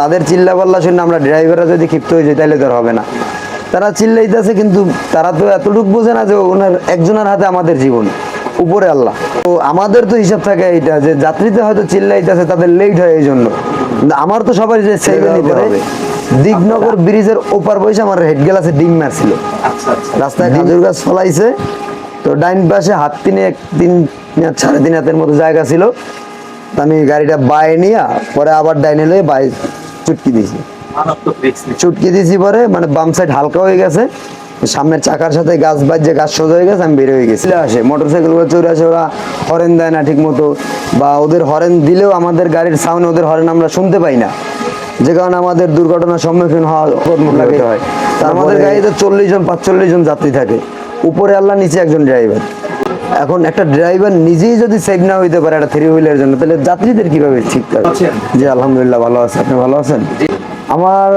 তাদের চিল্লা পাল্লা শুনে আমরা ড্রাইভাররা যদি ক্ষিপ্ত হয়ে যাই তাহলে তো হবে না। তারা চিল্লাইতেছে কিন্তু তারা তো এতটুকু বোঝে না যে ওনার একজনের হাতে আমাদের জীবন। উপরে আল্লাহ। তো আমাদের তো হিসাব থাকে এইটা যে যাত্রীতে হয়তো চিল্লাইতেছে তাদের লেট হয় এই জন্য আমার তো সবাই যে সেভে নিতে হবে। দিগনগর ব্রিজের ওপার বসে আমার হেড গ্লাসে ডিম মারছিল। আচ্ছা আচ্ছা। রাস্তায় খেজুর গাছ ফলাইছে। তো ডাইন পাশে হাত তিনে এক তিন সাড়ে তিন হাতের মতো জায়গা ছিল। আমি গাড়িটা বায়ে নিয়ে পরে আবার ডাইনে লয়ে বাই চুটকি দিয়েছি। চুটকি দিয়েছি পরে মানে বাম সাইড হালকা হয়ে গেছে। সামনের চাকার সাথে গাছ বাজছে গাছ সোজা হয়ে গেছে আমি বের হয়ে গেছি। আসে মোটর সাইকেলগুলো চলে আসে ওরা হরেন দেয় না ঠিক মতো বা ওদের হরেন দিলেও আমাদের গাড়ির সাউন্ড ওদের হরেন আমরা শুনতে পাই না। যে কারণে আমাদের দুর্ঘটনার সম্মুখীন হওয়া হয় তা আমাদের গাড়িতে চল্লিশ জন পাঁচচল্লিশ জন যাত্রী থাকে। উপরে আল্লাহ নিচে একজন ড্রাইভার এখন একটা ড্রাইভার নিজেই যদি সেভ না হইতে পারে একটা থ্রি হুইলের জন্য তাহলে যাত্রীদের কীভাবে ঠিক থাকবে আছেন? জি আলহামদুলিল্লাহ ভালো আছে। আপনি ভালো আছেন? আমার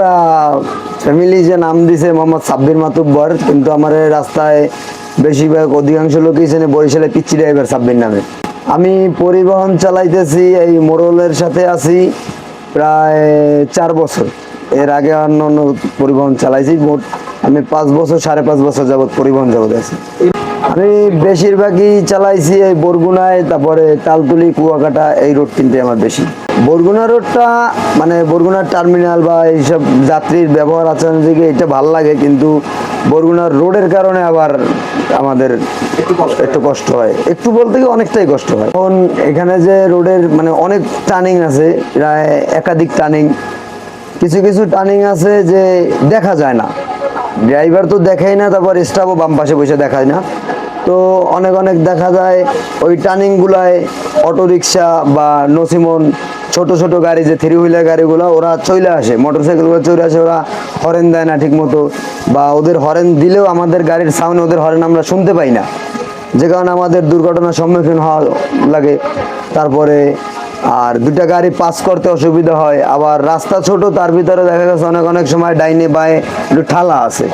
ফ্যামিলি যে নাম দিছে মোহাম্মদ সাব্বির মাতুব্বর কিন্তু আমার রাস্তায় বেশিরভাগ অধিকাংশ লোকই চেনে বরিশালে পিচ্ছি ড্রাইভার সাব্বির নামে। আমি পরিবহন চালাইতেছি এই মোড়লের সাথে আছি প্রায় চার বছর। এর আগে অন্য অন্য পরিবহন চালাইছি মোট আমি পাঁচ বছর সাড়ে পাঁচ বছর যাবত পরিবহন জগৎ আছি। আমি বেশিরভাগই চালাইছি এই বরগুনায় তারপরে তালতুলি কুয়াকাটা এই রোড তিনটে আমার বেশি। বরগুনা রোডটা মানে বরগুনার টার্মিনাল বা এইসব যাত্রীর ব্যবহার আচরণ দিকে এটা ভালো লাগে কিন্তু বরগুনার রোডের কারণে আবার আমাদের একটু একটু কষ্ট হয়। একটু বলতে গিয়ে অনেকটাই কষ্ট হয়। এখন এখানে যে রোডের মানে অনেক টার্নিং আছে প্রায় একাধিক টার্নিং। কিছু কিছু টার্নিং আছে যে দেখা যায় না। ড্রাইভার তো দেখাই না, তারপর স্টাফও বাম পাশে বসে দেখায় না। তো অনেক অনেক দেখা যায়, ওই টার্নিংগুলায় অটোরিকশা বা নসিমন ছোট ছোট গাড়ি, যে থ্রি হুইলার গাড়িগুলো, ওরা চলে আসে। মোটর সাইকেলগুলো চলে আসে, ওরা হরেন দেয় না ঠিক মতো বা ওদের হরেন দিলেও আমাদের গাড়ির সাউন্ড ওদের হরেন আমরা শুনতে পাই না। যে কারণে আমাদের দুর্ঘটনার সম্মুখীন হওয়া লাগে। তারপরে আর দুটা গাড়ি পাস করতে অসুবিধা হয়। আবার রাস্তা ছোট, তার ভিতরে দেখা গেছে অনেক অনেক সময় ডাইনে বায়ে একটু ঠালা আছে।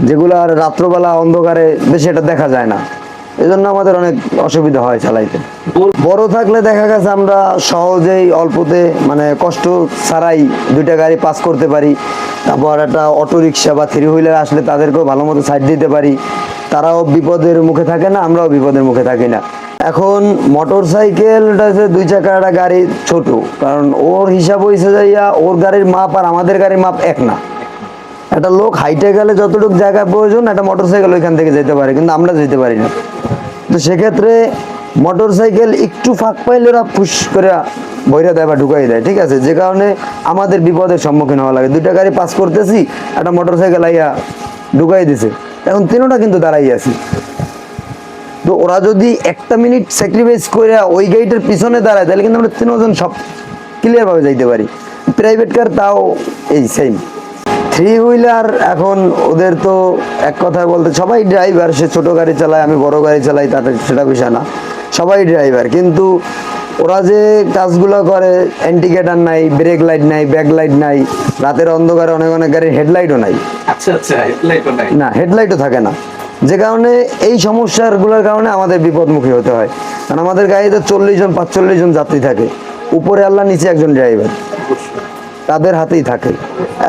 যেগুলো আর রাত্রবেলা অন্ধকারে, বেশি এটা দেখা যায় না। এজন্য আমাদের অনেক অসুবিধা হয় চালাইতে। বড় থাকলে দেখা গেছে আমরা সহজেই অল্পতে মানে কষ্ট ছাড়াই দুইটা গাড়ি পাস করতে পারি, তারপর একটা অটো রিক্সা বা থ্রি হুইলার আসলে তাদেরকেও ভালো মতো সাইড দিতে পারি। তারাও বিপদের মুখে থাকে না, আমরাও বিপদের মুখে থাকি না। এখন মোটর সাইকেলটা হচ্ছে দুই চাকার একটা গাড়ি ছোট, কারণ ওর হিসাব হয়েছে যাইয়া ওর গাড়ির মাপ আর আমাদের গাড়ির মাপ এক না। একটা লোক হাইটে গেলে যতটুকু জায়গা প্রয়োজন, একটা মোটর সাইকেল ওইখান থেকে যেতে পারে, কিন্তু আমরা যেতে পারি না। তো সেক্ষেত্রে মোটর সাইকেল একটু ফাঁক পাইলে ওরা ফুস করে বইরা দেয় বা ঢুকাই দেয়, ঠিক আছে? যে কারণে আমাদের বিপদের সম্মুখীন হওয়া লাগে। দুইটা গাড়ি পাস করতেছি, একটা মোটর সাইকেল আইয়া ঢুকাই দিছে। এখন তিনোটা কিন্তু দাঁড়াই আছি। তো ওরা যদি একটা মিনিট স্যাক্রিফাইস করে ওই গাড়িটার পিছনে দাঁড়ায়, তাহলে কিন্তু আমরা তিনজন সব ক্লিয়ারভাবে যাইতে পারি। প্রাইভেট কার তাও এই সেম থ্রি হুইলার এখন ওদের তো এক কথায় বলতে সবাই ড্রাইভার সে ছোটো গাড়ি চালায় আমি বড় গাড়ি চালাই তাতে সেটা বিষয় না। সবাই ড্রাইভার কিন্তু ওরা যে কাজগুলো করে অ্যান্টিকেটার নাই ব্রেক লাইট নাই ব্যাক লাইট নাই রাতের অন্ধকারে অনেক অনেক গাড়ির হেডলাইটও নাই। আচ্ছা আচ্ছা হেডলাইটও নাই। না হেডলাইটও থাকে না। যে কারণে এই সমস্যাগুলোর কারণে আমাদের বিপদমুখী হতে হয়। কারণ আমাদের গাড়িতে চল্লিশ জন পাঁচচল্লিশ জন যাত্রী থাকে। উপরে আল্লাহ নিচে একজন ড্রাইভার তাদের হাতেই থাকে।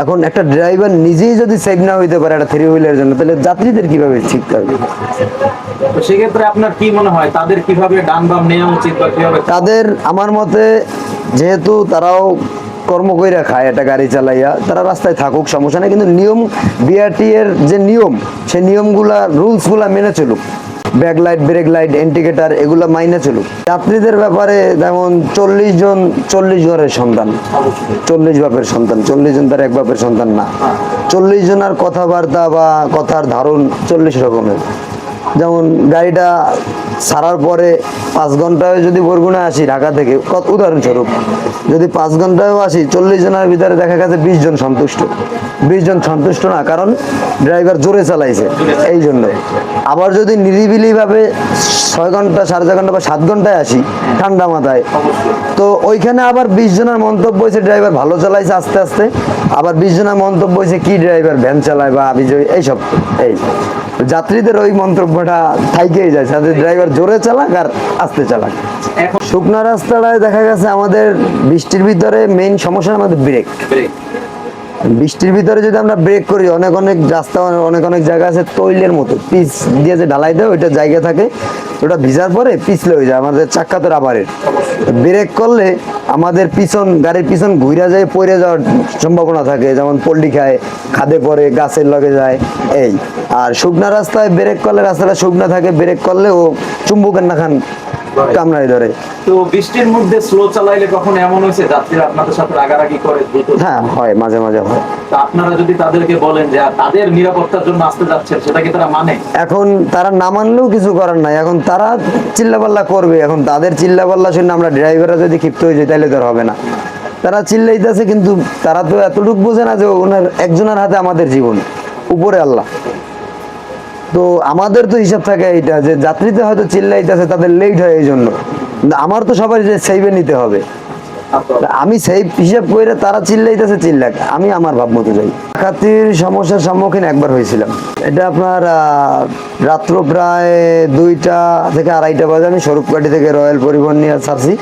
এখন একটা ড্রাইভার নিজেই যদি সেভ না হইতে পারে একটা থ্রি হুইলের জন্য তাহলে যাত্রীদের কীভাবে ঠিক থাকবে তো সেক্ষেত্রে আপনার কি মনে হয় তাদের কীভাবে ডান বাম নেওয়া উচিত বা কীভাবে তাদের আমার মতে যেহেতু তারাও কর্ম কইরা খায় একটা গাড়ি চালাইয়া তারা রাস্তায় থাকুক সমস্যা নেই। কিন্তু নিয়ম বিআরটি এর যে নিয়ম সেই নিয়মগুলা রুলসগুলা মেনে চলুক। Back light brake light indicator, এগুলো মাইনে চলুক। যাত্রীদের ব্যাপারে যেমন চল্লিশ জন, চল্লিশ ঘরের সন্তান। চল্লিশ বাপের সন্তান, চল্লিশ জন তার এক বাপের সন্তান না। চল্লিশ জনের কথাবার্তা বা কথার ধারণ চল্লিশ রকমের। যেমন গাড়িটা ছাড়ার পরে পাঁচ ঘন্টায় যদি বরগুনা আসি ঢাকা থেকে উদাহরণস্বরূপ, যদি পাঁচ ঘন্টায়ও আসি, চল্লিশ জনের ভিতরে দেখা গেছে বিশ জন সন্তুষ্ট। বিশ জন সন্তুষ্ট না, কারণ ড্রাইভার জোরে চালাইছে, এই জন্য। আবার যদি নিরিবিলিভাবে ছয় ঘণ্টা, সাড়ে ছয় ঘণ্টা বা সাত ঘন্টায় আসি ঠান্ডা মাথায়, তো ওইখানে আবার বিশ জনের মন্তব্য হয়েছে ড্রাইভার ভালো চালাইছে আস্তে আস্তে। আবার বিশ জনের মন্তব্য হয়েছে কি ড্রাইভার, ভ্যান চালায় বা আবিজ এইসব, এই। যাত্রীদের ওই মন্তব্য অভ্যাসটা থাইকেই যায়। সাথে ড্রাইভার জোরে চালাক আর আস্তে চালাক। শুকনা রাস্তাটায় দেখা গেছে আমাদের বৃষ্টির ভিতরে মেইন সমস্যা আমাদের ব্রেক বৃষ্টির ভিতরে যদি আমরা ব্রেক করি অনেক অনেক রাস্তা অনেক অনেক জায়গা আছে তৈলের মতো। পিচ দিয়ে যে ঢালাই দেয় ওইটা জায়গা থাকে। ওটা ভিজার পরে পিছলে হয়ে যায় আমাদের চাক্কা তো রাবারের ব্রেক করলে আমাদের পিছন, গাড়ির পিছন ঘুরে যায় পড়ে যাওয়ার সম্ভাবনা থাকে। যেমন পল্লি খায়, খাদে পরে গাছের লগে যায়, এই। আর শুকনা রাস্তায় ব্রেক করলে রাস্তাটা শুকনা থাকে, ব্রেক করলে ও চুম্বকের নাখান কামড়াই ধরে। তো বৃষ্টির মধ্যে স্লো চালাইলে কখন এমন হয়েছে? যাত্রীরা আপনাদের সাথে রাগারাগি করে হ্যাঁ হয় মাঝে মাঝে হয়। তা আপনারা যদি তাদেরকে বলেন যে তাদের নিরাপত্তার জন্য আসতে যাচ্ছেন সেটা কি তারা মানে? এখন তারা না মানলেও কিছু করার নাই। এখন তারা চিল্লাপাল্লা করবে। এখন তাদের চিল্লাপাল্লা শুনে আমরা ড্রাইভাররা যদি ক্ষিপ্ত হয়ে যাই তাহলে তো হবে না। তারা চিল্লাইতেছে কিন্তু তারা তো এতটুকু বোঝে না যে ওনার একজনের হাতে আমাদের জীবন। উপরে আল্লাহ। তো আমাদের তো হিসাব থাকে এইটা যে যাত্রীতে হয়তো চিল্লাইতেছে, তাদের লেট হয় এই জন্য আমার তো সবাই যে সেইভে নিতে হবে। আমি সেই হিসাব করে তারা চিল্লাইতেছে, চিল্লাক। আমি আমার ভাব মতো যাই। ডাকাতির সমস্যার সম্মুখীন একবার হয়েছিলাম। এটা আপনার রাত্র প্রায় দুইটা থেকে আড়াইটা বাজে। আমি স্বরূপকাঠি থেকে রয়্যাল পরিবহন নিয়ে ছাড়ছি।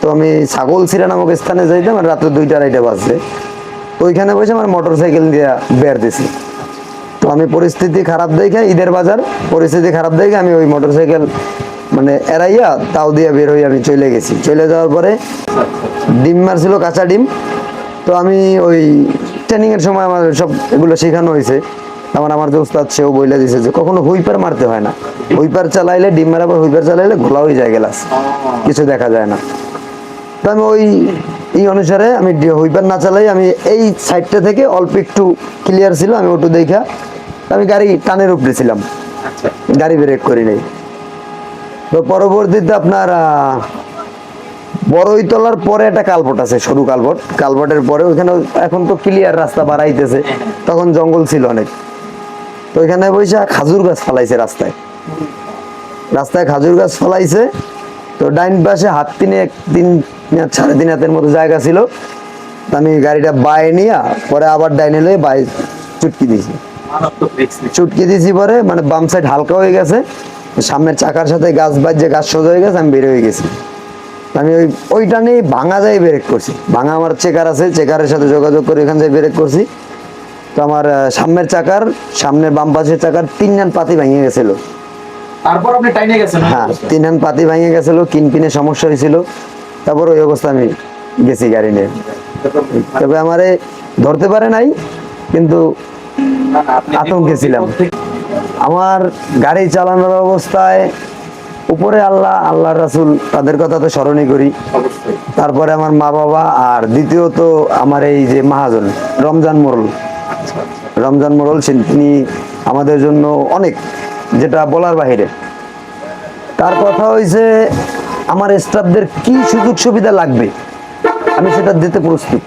তো আমি ছাগলছিরা নামক স্থানে যাইতাম আর রাত্র দুইটা, আড়াইটা বাজছে। তো ওইখানে বসে আমার মোটর সাইকেল দিয়ে বের দিছি। তো আমি পরিস্থিতি খারাপ দেখে ঈদের বাজার পরিস্থিতি খারাপ দেখে আমি ওই মোটর সাইকেল মানে এড়াইয়া তাও দিয়ে বের হয়ে আমি চলে গেছি। চলে যাওয়ার পরে ডিম মারছিল কাঁচা ডিম। তো আমি ওই ট্রেনিং এর সময় আমার সব এগুলো শেখানো হয়েছে। আমার আমার যে উস্তাদ, সেও বইলে দিছে যে কখনো হুইপার মারতে হয় না। হুইপার চালাইলে, ডিম পর হুইপার চালাইলে ঘোলা হয়ে যায় গেলাস। কিছু দেখা যায় না। তো আমি ওই এই অনুসারে আমি হুইপার না চালাই আমি এই সাইডটা থেকে অল্প একটু ক্লিয়ার ছিল আমি ওটু দেখা। আমি গাড়ি টানের উপরে ছিলাম আচ্ছা। গাড়ি ব্রেক করি নাই। তো পরবর্তীতে আপনার বড়ই তলার পরে একটা কালভট আছে সরু কালভট কালভটের পরে ওইখানে এখন তো ক্লিয়ার রাস্তা বাড়াইতেছে তখন জঙ্গল ছিল অনেক। তো ওইখানে বৈশা খাজুর গাছ ফালাইছে রাস্তায়। রাস্তায় খাজুর গাছ ফলাইছে তো ডাইন পাশে হাত তিনে তিন সাড়ে তিন হাতের মতো জায়গা ছিল। আমি গাড়িটা বায়ে নিয়ে পরে আবার ডাইনে লয়ে বাই চুটকি দিয়েছি। চুটকি দিয়েছি পরে মানে বাম সাইড হালকা হয়ে গেছে। সামনের চাকার সাথে গাছ বাজছে গাছ সোজা হয়ে গেছে আমি বের হয়ে গেছি। আমি ওই ওইটা নিয়ে ভাঙা যায় ব্রেক করছি। ভাঙা আমার চেকার আছে চেকারের সাথে যোগাযোগ করে এখান থেকে ব্রেক করছি। তো আমার সামনের চাকার সামনের বাম পাশের চাকার তিন জান পাতি ভেঙে গেছিল। তারপর আপনি টাইনে গেছেন? হ্যাঁ? তিন হান পাতি ভেঙে গেছিল কিনপিনে সমস্যা হয়েছিল। তারপর ওই অবস্থা আমি গেছি গাড়ি নিয়ে। তবে আমারে ধরতে পারে নাই কিন্তু আতঙ্কে ছিলাম। আমার গাড়ি চালানোর অবস্থায় উপরে আল্লাহ আল্লাহ রাসুল তাদের কথা তো স্মরণই করি। তারপরে আমার মা বাবা আর দ্বিতীয়ত আমার এই যে মাহাজন রমজান মোরল রমজান মোরল তিনি আমাদের জন্য অনেক যেটা বলার বাহিরে। তার কথা হয়েছে আমার স্টাফদের কি সুযোগ সুবিধা লাগবে? আমি সেটা দিতে প্রস্তুত।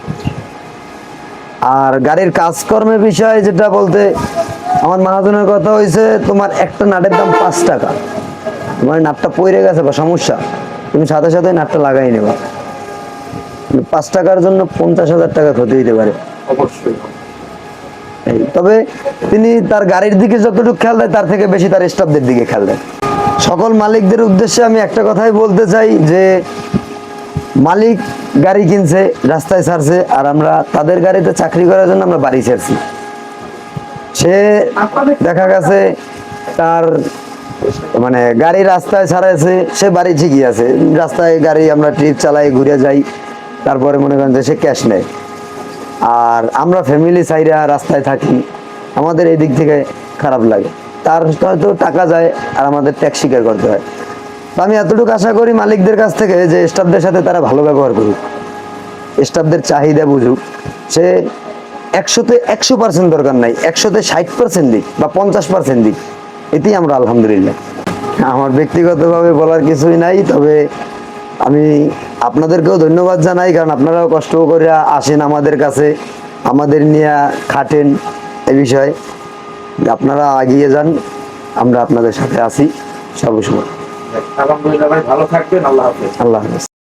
আর গাড়ির কাজকর্মের বিষয়ে যেটা বলতে আমার মহাজনের কথা হয়েছে তোমার একটা নাটের দাম পাঁচ টাকা। তোমার নাটটা পড়ে গেছে বা সমস্যা তুমি সাথে সাথে নাটটা লাগাই নেবা। পাঁচ টাকার জন্য পঞ্চাশ হাজার টাকা ক্ষতি হইতে পারে। অবশ্যই। তবে তিনি তার গাড়ির দিকে যতটুকু খেয়াল দেয় তার থেকে বেশি তার স্টাফদের দিকে খেয়াল দেয়। সকল মালিকদের উদ্দেশ্যে আমি একটা কথাই বলতে চাই যে, মালিক গাড়ি কিনছে, রাস্তায় ছাড়ছে, আর আমরা তাদের গাড়িতে চাকরি করার জন্য আমরা বাড়ি ছাড়ছি। সে দেখা গেছে তার মানে গাড়ি রাস্তায় ছাড়াইছে, সে বাড়ি ঠিকই আছে। রাস্তায় গাড়ি আমরা ট্রিপ চালাই, ঘুরে যাই, তারপরে মনে করেন যে সে ক্যাশ নেয়। আর আমরা ফ্যামিলি সাইডে রাস্তায় থাকি, আমাদের এই দিক থেকে খারাপ লাগে। তার হয়তো টাকা যায় আর আমাদের ট্যাক্স স্বীকার করতে হয়। তো আমি এতটুকু আশা করি মালিকদের কাছ থেকে যে স্টাফদের সাথে তারা ভালো ব্যবহার করুক। স্টাফদের চাহিদা বুঝুক। সে একশোতে একশো পার্সেন্ট দরকার নাই, একশোতে ষাট পার্সেন্ট দিক বা পঞ্চাশ পার্সেন্ট দিক। এতেই আমরা আলহামদুলিল্লাহ। আমার ব্যক্তিগতভাবে বলার কিছুই নাই, তবে আমি আপনাদেরকেও ধন্যবাদ জানাই, কারণ আপনারাও কষ্ট করে আসেন আমাদের কাছে, আমাদের নিয়ে খাটেন এ বিষয়ে। আপনারা আগিয়ে যান আমরা আপনাদের সাথে আছি। সর্বসময়। আলহামদুলিল্লাহ ভাই ভালো থাকবেন আল্লাহ হাফেজ। আল্লাহ হাফেজ।